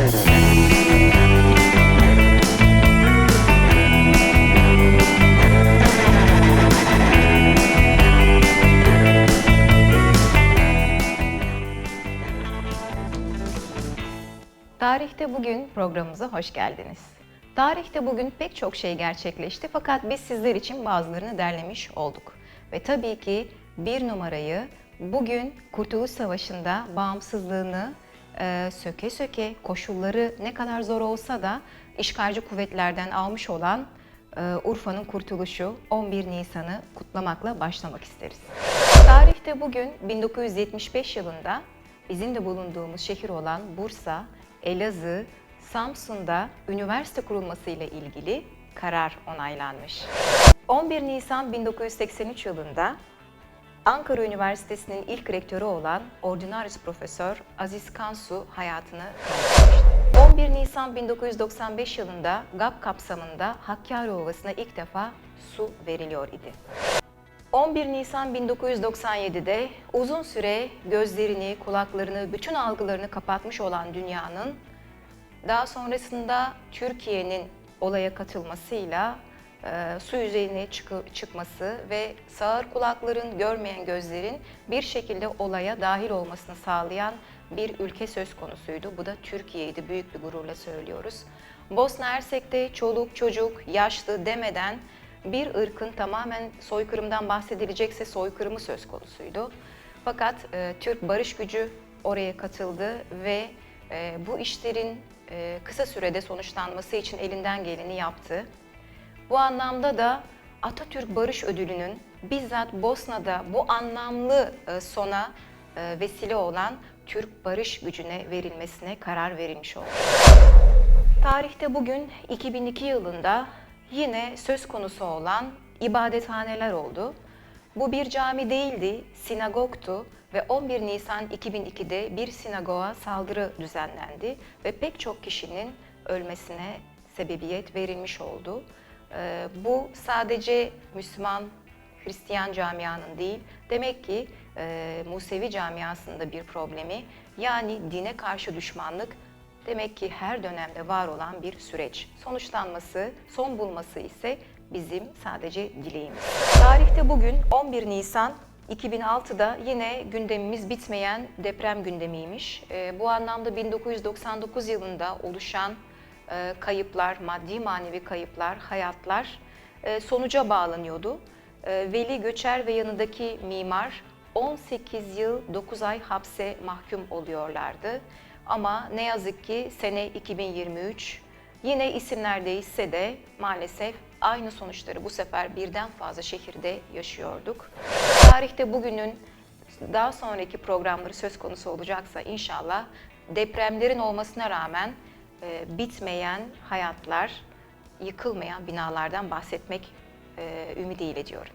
Tarihte Bugün programımıza hoş geldiniz. Tarihte bugün pek çok şey gerçekleşti fakat biz sizler için bazılarını derlemiş olduk. Ve tabii ki bir numarayı bugün Kurtuluş Savaşı'nda bağımsızlığını e, söke söke koşulları ne kadar zor olsa da işgalci kuvvetlerden almış olan e, Urfa'nın kurtuluşu 11 Nisan'ı kutlamakla başlamak isteriz. Tarihte bugün 1975 yılında bizim de bulunduğumuz şehir olan Bursa, Elazığ, Samsun'da üniversite kurulması ile ilgili karar onaylanmış. 11 Nisan 1983 yılında Ankara Üniversitesi'nin ilk rektörü olan Ordinarius Profesör Aziz Kansu hayatını kaybetmişti. 11 Nisan 1995 yılında GAP kapsamında Hakkari Ovası'na ilk defa su veriliyor idi. 11 Nisan 1997'de uzun süre gözlerini, kulaklarını, bütün algılarını kapatmış olan dünyanın daha sonrasında Türkiye'nin olaya katılmasıyla e, su yüzeyine çıkı- çıkması ve sağır kulakların, görmeyen gözlerin bir şekilde olaya dahil olmasını sağlayan bir ülke söz konusuydu. Bu da Türkiye'ydi. Büyük bir gururla söylüyoruz. Bosna Hersek'te çoluk, çocuk, yaşlı demeden bir ırkın tamamen soykırımdan bahsedilecekse soykırımı söz konusuydu. Fakat e, Türk barış gücü oraya katıldı ve e, bu işlerin e, kısa sürede sonuçlanması için elinden geleni yaptı. Bu anlamda da Atatürk Barış Ödülü'nün bizzat Bosna'da bu anlamlı e, sona e, vesile olan Türk barış gücüne verilmesine karar verilmiş oldu. Tarihte bugün 2002 yılında yine söz konusu olan ibadethaneler oldu. Bu bir cami değildi, sinagogtu ve 11 Nisan 2002'de bir sinagoga saldırı düzenlendi ve pek çok kişinin ölmesine sebebiyet verilmiş oldu. Ee, Bu sadece Müslüman, Hristiyan camianın değil, demek ki e, Musevi camiasında bir problemi yani dine karşı düşmanlık Demek ki her dönemde var olan bir süreç. Sonuçlanması, son bulması ise bizim sadece dileğimiz. Tarihte bugün 11 Nisan 2006'da yine gündemimiz bitmeyen deprem gündemiymiş. Ee, bu anlamda 1999 yılında oluşan e, kayıplar, maddi manevi kayıplar, hayatlar e, sonuca bağlanıyordu. E, Veli Göçer ve yanındaki mimar 18 yıl 9 ay hapse mahkum oluyorlardı. Ama ne yazık ki sene 2023 yine isimler değişse de maalesef aynı sonuçları bu sefer birden fazla şehirde yaşıyorduk. Tarihte bugünün daha sonraki programları söz konusu olacaksa inşallah depremlerin olmasına rağmen e, bitmeyen hayatlar, yıkılmayan binalardan bahsetmek e, ümidiyle diyorum.